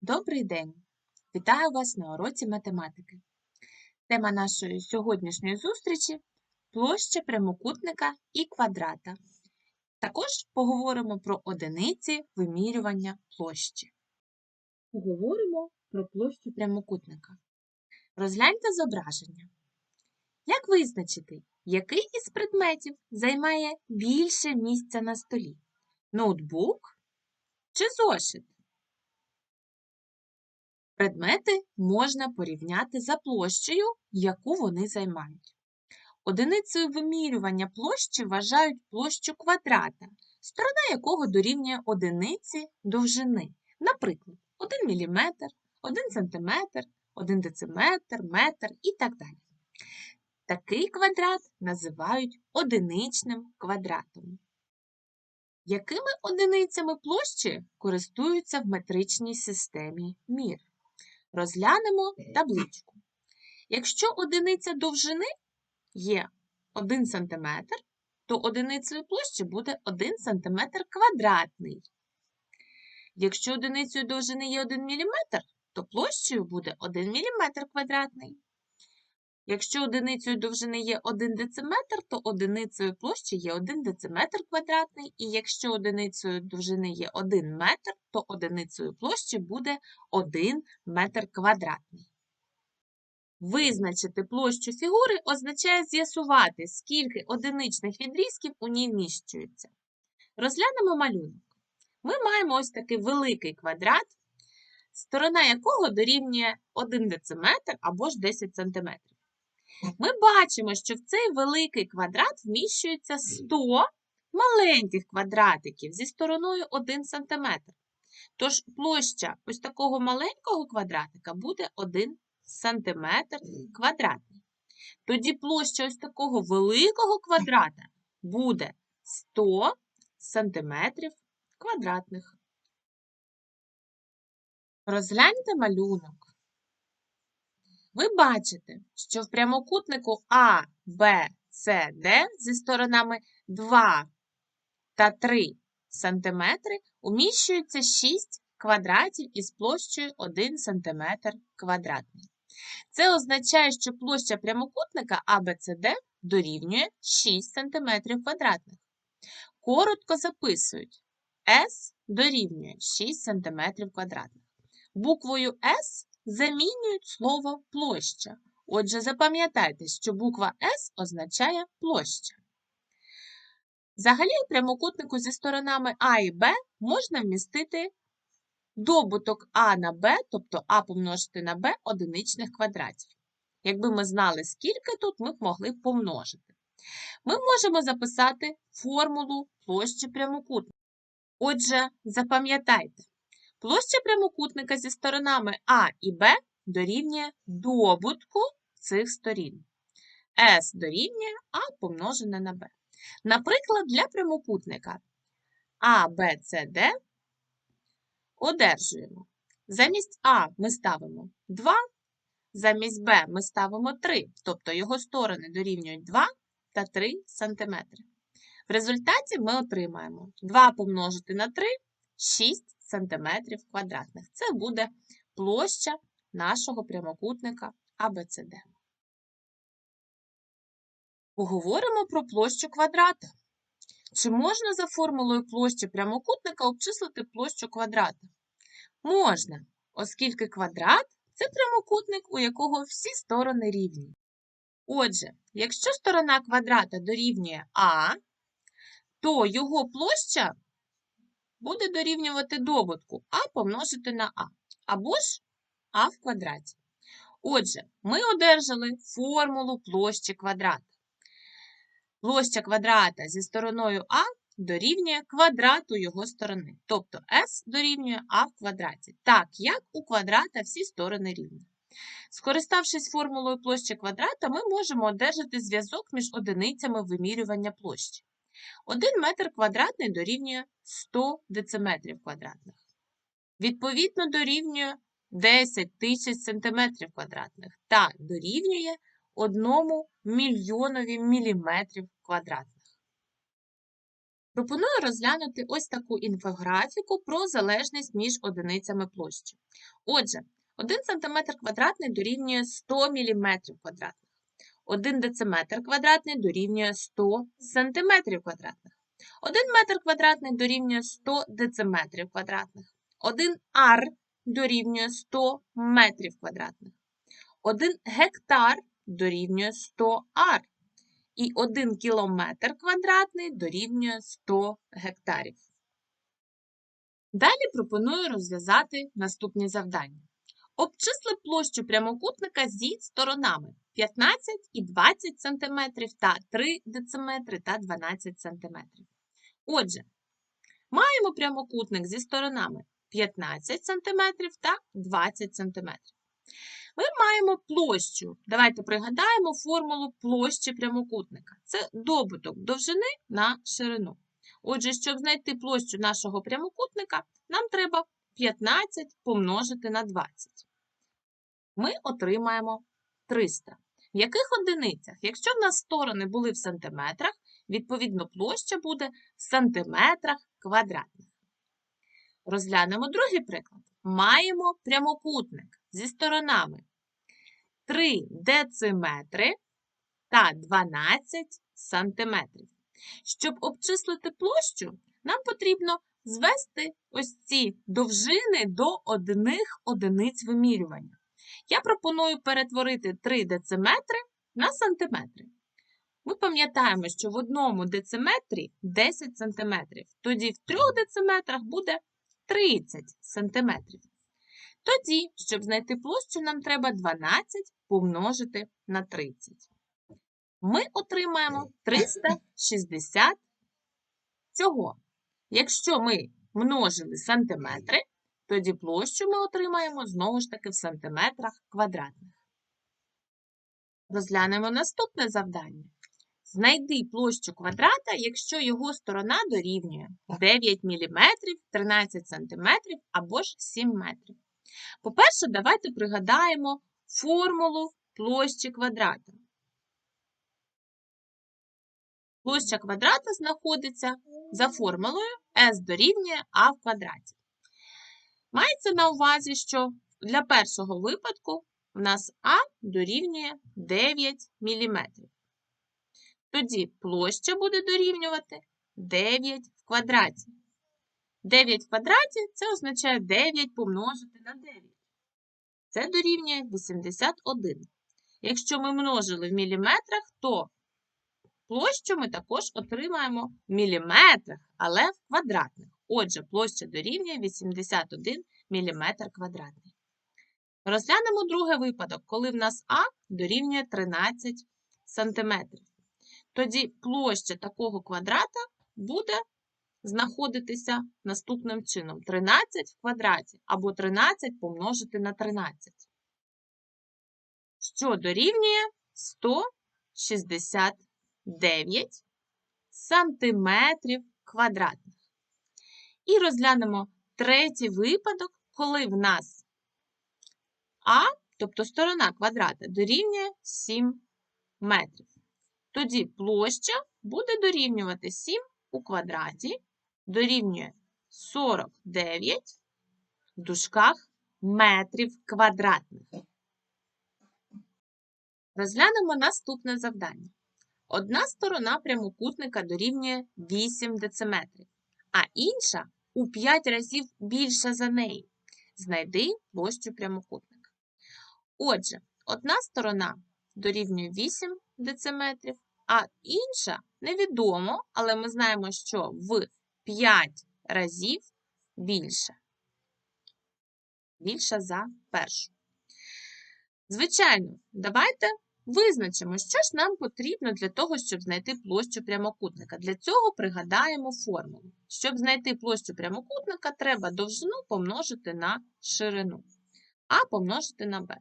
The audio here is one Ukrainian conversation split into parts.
Добрий день! Вітаю вас на уроці математики. Тема нашої сьогоднішньої зустрічі площа прямокутника і квадрата. Також поговоримо про одиниці вимірювання площі. Поговоримо про площу прямокутника. Розгляньте зображення. Як визначити, який із предметів займає більше місця на столі? Ноутбук чи зошит? Предмети можна порівняти за площею, яку вони займають. Одиницею вимірювання площі вважають площу квадрата, сторона якого дорівнює одиниці довжини, наприклад, 1 мм, 1 см, 1 дециметр, метр і так далі. Такий квадрат називають одиничним квадратом. Якими одиницями площі користуються в метричній системі мір? Розглянемо табличку. Якщо одиниця довжини є 1 см, то одиницею площі буде 1 см квадратний. Якщо одиницею довжини є 1 мм, то площею буде 1 мм квадратний. Якщо одиницею довжини є 1 дециметр, то одиницею площі є 1 дециметр квадратний, і якщо одиницею довжини є 1 метр, то одиницею площі буде 1 метр квадратний. Визначити площу фігури означає з'ясувати, скільки одиничних відрізків у ній вміщується. Розглянемо малюнок. Ми маємо ось такий великий квадрат, сторона якого дорівнює 1 дециметр або ж 10 см. Ми бачимо, що в цей великий квадрат вміщується 100 маленьких квадратиків зі стороною 1 см. Тож площа ось такого маленького квадратика буде 1 см квадратний. Тоді площа ось такого великого квадрата буде 100 см квадратних. Розгляньте малюнок. Ви бачите, що в прямокутнику А, Б, С, Д зі сторонами 2 та 3 см уміщується 6 квадратів із площею 1 см квадратний. Це означає, що площа прямокутника АБЦД дорівнює 6 см квадратних. Коротко записують S дорівнює 6 см квадратних. Буквою S замінюють слово площа. Отже, запам'ятайте, що буква С означає площа. Взагалі, у прямокутнику зі сторонами А і Б можна вмістити добуток А на Б, тобто А помножити на Б одиничних квадратів. Якби ми знали, скільки тут, ми б могли помножити. Ми можемо записати формулу площі прямокутника. Отже, запам'ятайте, Площа прямокутника зі сторонами А і Б дорівнює добутку цих сторін. С дорівнює А помножене на Б. Наприклад, для прямокутника А, Б, С, Д одержуємо. Замість А ми ставимо 2, замість Б ми ставимо 3, тобто його сторони дорівнюють 2 та 3 см. В результаті ми отримаємо 2 помножити на 3 6 сантиметрів квадратних. Це буде площа нашого прямокутника АБЦД. Поговоримо про площу квадрата. Чи можна за формулою площі прямокутника обчислити площу квадрата? Можна, оскільки квадрат це прямокутник, у якого всі сторони рівні. Отже, якщо сторона квадрата дорівнює А, то його площа буде дорівнювати добутку А помножити на А, або ж А в квадраті. Отже, ми одержали формулу площі квадрата. Площа квадрата зі стороною А дорівнює квадрату його сторони, тобто S дорівнює А в квадраті, так як у квадрата всі сторони рівні. Скориставшись формулою площі квадрата, ми можемо одержати зв'язок між одиницями вимірювання площі. 1 метр квадратний дорівнює 100 дециметрів квадратних. Відповідно, дорівнює 10 тисяч сантиметрів квадратних та дорівнює 1 мільйонові міліметрів квадратних. Пропоную розглянути ось таку інфографіку про залежність між одиницями площі. Отже, 1 см квадратний дорівнює 100 мм квадратних. 1 дециметр квадратний дорівнює 100 см квадратних. 1 метр квадратний дорівнює 100 дециметрів квадратних. 1 ар дорівнює 100 метрів квадратних. 1 гектар дорівнює 100 ар. І 1 кілометр квадратний дорівнює 100 гектарів. Далі пропоную розв'язати наступні завдання. Обчисли площу прямокутника зі сторонами 15 і 20 см та 3 дециметри та 12 см. Отже, маємо прямокутник зі сторонами 15 см та 20 см. Ми маємо площу. Давайте пригадаємо формулу площі прямокутника. Це добуток довжини на ширину. Отже, щоб знайти площу нашого прямокутника, нам треба 15 помножити на 20. Ми отримаємо 300. В яких одиницях? Якщо в нас сторони були в сантиметрах, відповідно площа буде в сантиметрах квадратних. Розглянемо другий приклад. Маємо прямокутник зі сторонами 3 дециметри та 12 сантиметрів. Щоб обчислити площу, нам потрібно звести ось ці довжини до одних одиниць вимірювання. Я пропоную перетворити 3 дециметри на сантиметри. Ми пам'ятаємо, що в одному дециметрі 10 сантиметрів, тоді в 3 дециметрах буде 30 сантиметрів. Тоді, щоб знайти площу, нам треба 12 помножити на 30. Ми отримаємо 360 цього. Якщо ми множили сантиметри, тоді площу ми отримаємо знову ж таки в сантиметрах квадратних. Розглянемо наступне завдання. Знайди площу квадрата, якщо його сторона дорівнює 9 мм, 13 см або ж 7 метрів. По-перше, давайте пригадаємо формулу площі квадрата. Площа квадрата знаходиться за формулою S дорівнює А в квадраті. Мається на увазі, що для першого випадку в нас А дорівнює 9 мм. Тоді площа буде дорівнювати 9 в квадраті. 9 в квадраті це означає 9 помножити на 9. Це дорівнює 81. Якщо ми множили в міліметрах, то площу ми також отримаємо в міліметрах, але в квадратних. Отже, площа дорівнює 81 мм квадратний. Розглянемо другий випадок, коли в нас А дорівнює 13 см. Тоді площа такого квадрата буде знаходитися наступним чином: 13 в квадраті або 13 помножити на 13. Що дорівнює 169 сантиметрів квадратних. І розглянемо третій випадок, коли в нас А, тобто сторона квадрата, дорівнює 7 метрів. Тоді площа буде дорівнювати 7 у квадраті, дорівнює 49 в дужках метрів квадратних. Розглянемо наступне завдання. Одна сторона прямокутника дорівнює 8 дециметрів, а інша у 5 разів більша за неї. Знайди площу прямокутника. Отже, одна сторона дорівнює 8 дециметрів, а інша невідомо, але ми знаємо, що в 5 разів більше. Більша за першу. Звичайно, давайте визначимо, що ж нам потрібно для того, щоб знайти площу прямокутника. Для цього пригадаємо формулу. Щоб знайти площу прямокутника, треба довжину помножити на ширину. А помножити на Б.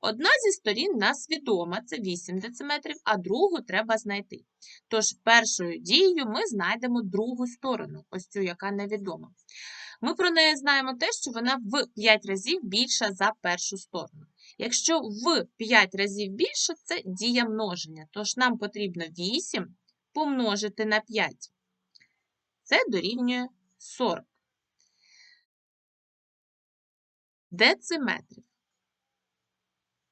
Одна зі сторін нас відома, це 8 дециметрів, а другу треба знайти. Тож першою дією ми знайдемо другу сторону, ось цю, яка невідома. Ми про неї знаємо те, що вона в 5 разів більша за першу сторону. Якщо в 5 разів більше, це дія множення. Тож нам потрібно 8 помножити на 5. Це дорівнює 40 дециметрів.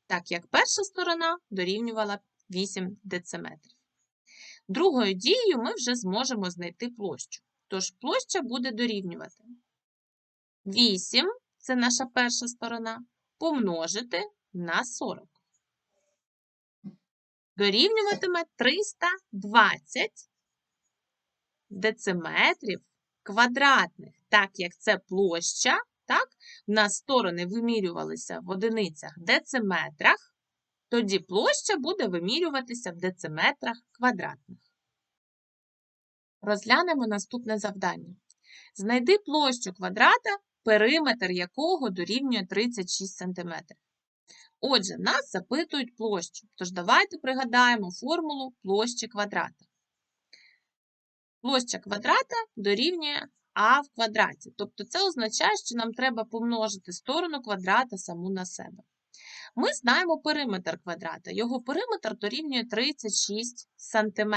Так як перша сторона дорівнювала 8 дециметрів. Другою дією ми вже зможемо знайти площу. Тож площа буде дорівнювати 8, це наша перша сторона, помножити на 40. Дорівнюватиме 320 дециметрів квадратних, так як це площа, так, у нас сторони вимірювалися в одиницях дециметрах, тоді площа буде вимірюватися в дециметрах квадратних. Розглянемо наступне завдання. Знайди площу квадрата, периметр якого дорівнює 36 см. Отже, нас запитують площу, тож давайте пригадаємо формулу площі квадрата. Площа квадрата дорівнює а в квадраті. Тобто це означає, що нам треба помножити сторону квадрата саму на себе. Ми знаємо периметр квадрата. Його периметр дорівнює 36 см.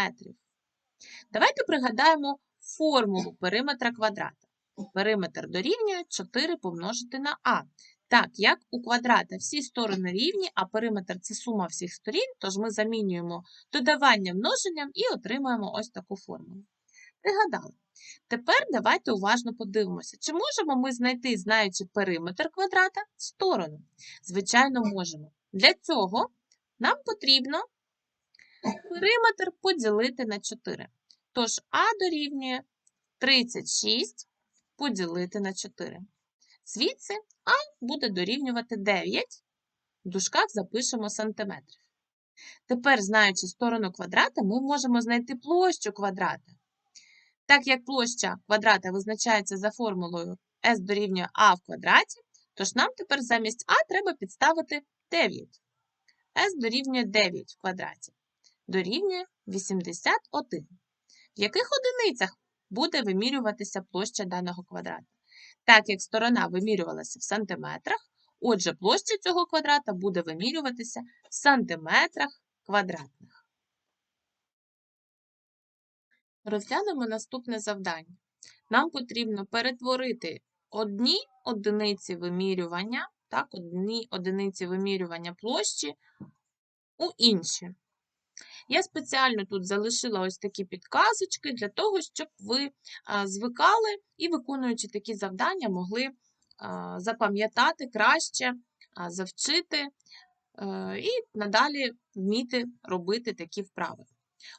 Давайте пригадаємо формулу периметра квадрата. Периметр дорівнює 4 помножити на а. Так, як у квадрата всі сторони рівні, а периметр це сума всіх сторін, тож ми замінюємо додавання множенням і отримуємо ось таку формулу. Пригадали. Тепер давайте уважно подивимося, чи можемо ми знайти, знаючи периметр квадрата, сторону? Звичайно, можемо. Для цього нам потрібно периметр поділити на 4. Тож А дорівнює 36 поділити на 4. Звідси А буде дорівнювати 9. В дужках запишемо сантиметрів. Тепер, знаючи сторону квадрата, ми можемо знайти площу квадрата. Так як площа квадрата визначається за формулою s дорівнює а в квадраті, тож нам тепер замість а треба підставити 9. s дорівнює 9 в квадраті. Дорівнює 81. В яких одиницях буде вимірюватися площа даного квадрата? Так як сторона вимірювалася в сантиметрах, отже, площа цього квадрата буде вимірюватися в сантиметрах квадратних. Розглянемо наступне завдання. Нам потрібно перетворити одні одиниці вимірювання, так, одні одиниці вимірювання площі у інші. Я спеціально тут залишила ось такі підказочки для того, щоб ви звикали і, виконуючи такі завдання, могли запам'ятати краще, завчити е, і надалі вміти робити такі вправи.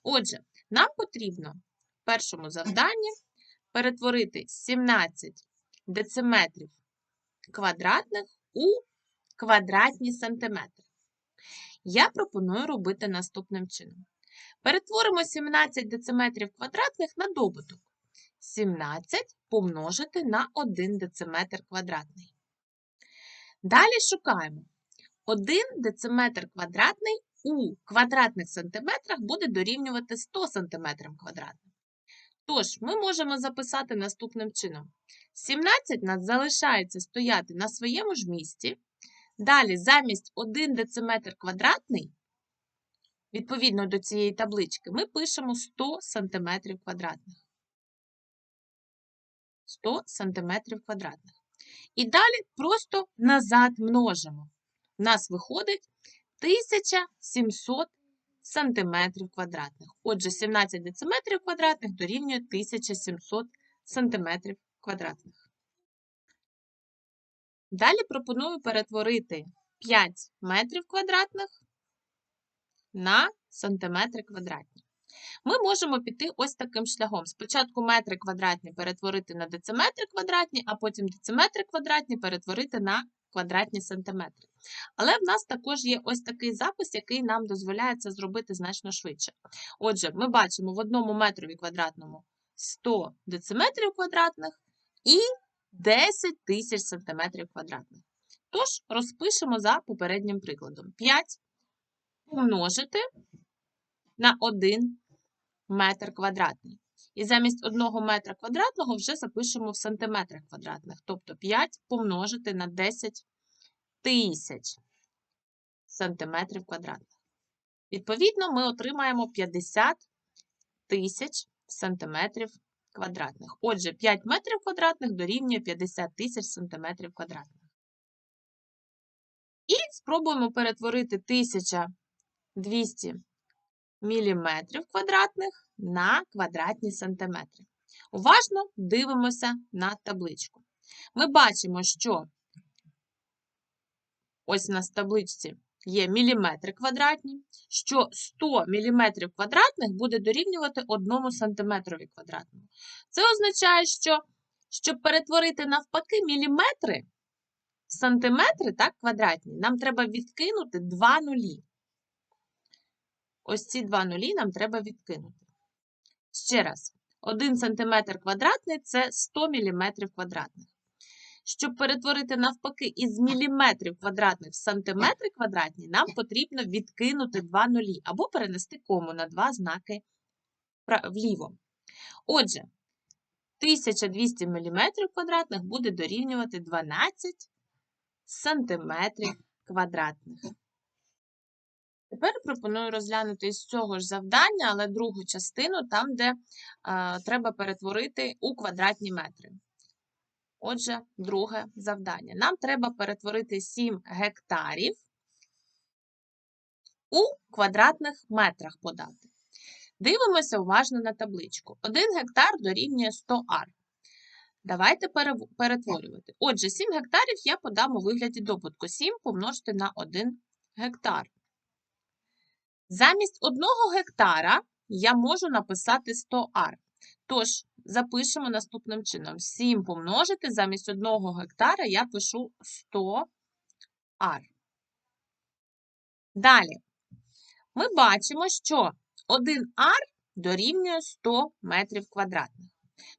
Отже, нам потрібно в першому завданні перетворити 17 дециметрів квадратних у квадратні сантиметри. Я пропоную робити наступним чином. Перетворимо 17 дециметрів квадратних на добуток. 17 помножити на 1 дециметр квадратний. Далі шукаємо 1 дециметр квадратний у квадратних сантиметрах буде дорівнювати 100 см квадратних. Тож, ми можемо записати наступним чином: 17 нас залишається стояти на своєму ж місці. Далі, замість 1 дециметр квадратний, відповідно до цієї таблички, ми пишемо 100 см квадратних. 100 см квадратних. І далі просто назад множимо. У нас виходить 1700 сантиметрів квадратних. Отже, 17 дециметрів квадратних дорівнює 1700 сантиметрів квадратних. Далі пропоную перетворити 5 метрів квадратних на сантиметри квадратні. Ми можемо піти ось таким шляхом. Спочатку метри квадратні перетворити на дециметри квадратні, а потім дециметри квадратні перетворити на квадратні сантиметри. Але в нас також є ось такий запис, який нам дозволяє це зробити значно швидше. Отже, ми бачимо в одному метрові квадратному 100 дециметрів квадратних і 10 тисяч сантиметрів квадратних. Тож, розпишемо за попереднім прикладом. 5 помножити на 1 метр квадратний. І замість 1 метра квадратного вже запишемо в сантиметрах квадратних. Тобто 5 помножити на 10 тисяч сантиметрів квадратних. Відповідно, ми отримаємо 50 тисяч сантиметрів квадратних. Отже, 5 метрів квадратних дорівнює 50 тисяч сантиметрів квадратних. І спробуємо перетворити 1200 міліметрів квадратних на квадратні сантиметри. Уважно дивимося на табличку. Ми бачимо, що ось у нас в табличці є міліметри квадратні, що 100 міліметрів квадратних буде дорівнювати 1 сантиметрові квадратному. Це означає, що щоб перетворити навпаки міліметри в сантиметри, так, квадратні, нам треба відкинути 2 нулі. Ось ці два нулі нам треба відкинути. Ще раз, 1 см квадратний – це 100 мм квадратних. Щоб перетворити навпаки із міліметрів квадратних в сантиметри квадратні, нам потрібно відкинути два нулі або перенести кому на два знаки вліво. Отже, 1200 мм квадратних буде дорівнювати 12 сантиметрів квадратних. Тепер пропоную розглянути з цього ж завдання, але другу частину, там, де е, треба перетворити у квадратні метри. Отже, друге завдання. Нам треба перетворити 7 гектарів у квадратних метрах подати. Дивимося уважно на табличку. 1 гектар дорівнює 100 ар. Давайте перетворювати. Отже, 7 гектарів я подам у вигляді добутку. 7 помножити на 1 гектар. Замість 1 гектара я можу написати 100 ар. Тож, запишемо наступним чином: 7 помножити замість 1 гектара я пишу 100 ар. Далі, ми бачимо, що 1 ар дорівнює 100 метрів квадратних.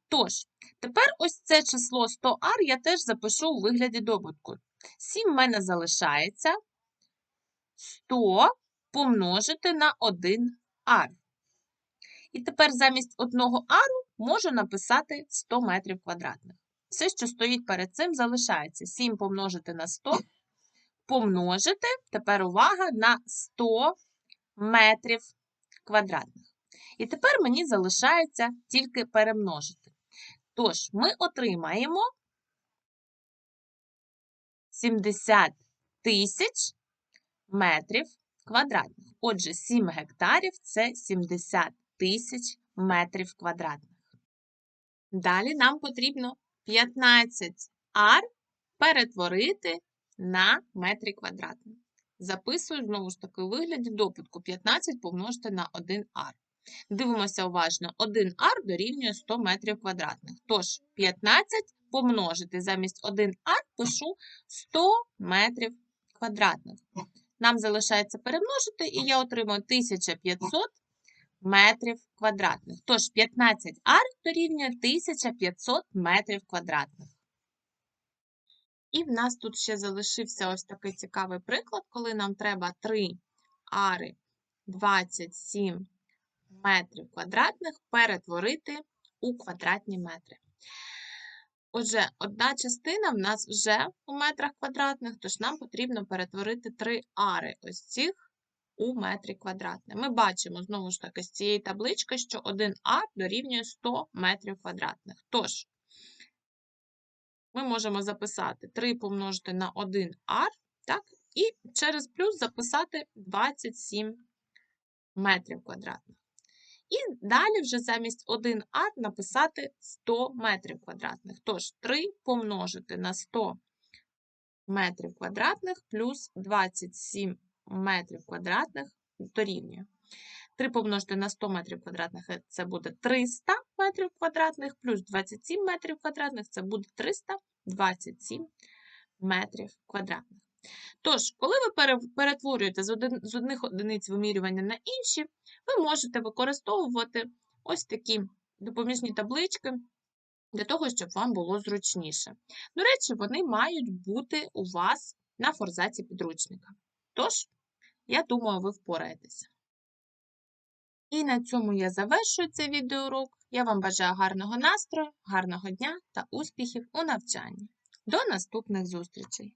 Тож, тепер ось це число 100 ар я теж запишу у вигляді добутку. 7 в мене залишається 100 помножити на 1 ар. І тепер замість одного ару можу написати 100 метрів квадратних. Все, що стоїть перед цим, залишається 7 помножити на 100, помножити, тепер увага, на 100 метрів квадратних. І тепер мені залишається тільки перемножити. Тож, ми отримаємо 70 тисяч метрів квадратних. Отже, 7 гектарів це 70 тисяч метрів квадратних. Далі нам потрібно 15 ар перетворити на метри квадратні. Записую, знову ж таки, у вигляді допитку 15 помножити на 1 ар. Дивимося уважно, 1 ар дорівнює 100 метрів квадратних. Тож, 15 помножити замість 1 ар пишу 100 метрів квадратних. Нам залишається перемножити, і я отримую 1500 метрів квадратних. Тож 15 ар дорівнює 1500 метрів квадратних. І в нас тут ще залишився ось такий цікавий приклад, коли нам треба 3 ари 27 метрів квадратних перетворити у квадратні метри. Отже, одна частина в нас вже у метрах квадратних, тож нам потрібно перетворити 3 ари ось цих у метрі квадратні. Ми бачимо, знову ж таки, з цієї таблички, що 1 ар дорівнює 100 метрів квадратних. Тож, ми можемо записати 3 помножити на 1 ар, так, і через плюс записати 27 метрів квадратних. І далі вже замість 1 ар написати 100 метрів квадратних. Тож 3 помножити на 100 метрів квадратних плюс 27 метрів квадратних дорівнює. 3 помножити на 100 метрів квадратних це буде 300 метрів квадратних, плюс 27 метрів квадратних це буде 327 метрів квадратних. Тож, коли ви перетворюєте з одних одиниць вимірювання на інші, ви можете використовувати ось такі допоміжні таблички для того, щоб вам було зручніше. До речі, вони мають бути у вас на форзаці підручника. Тож, я думаю, ви впораєтеся. І на цьому я завершую цей відеоурок. Я вам бажаю гарного настрою, гарного дня та успіхів у навчанні. До наступних зустрічей!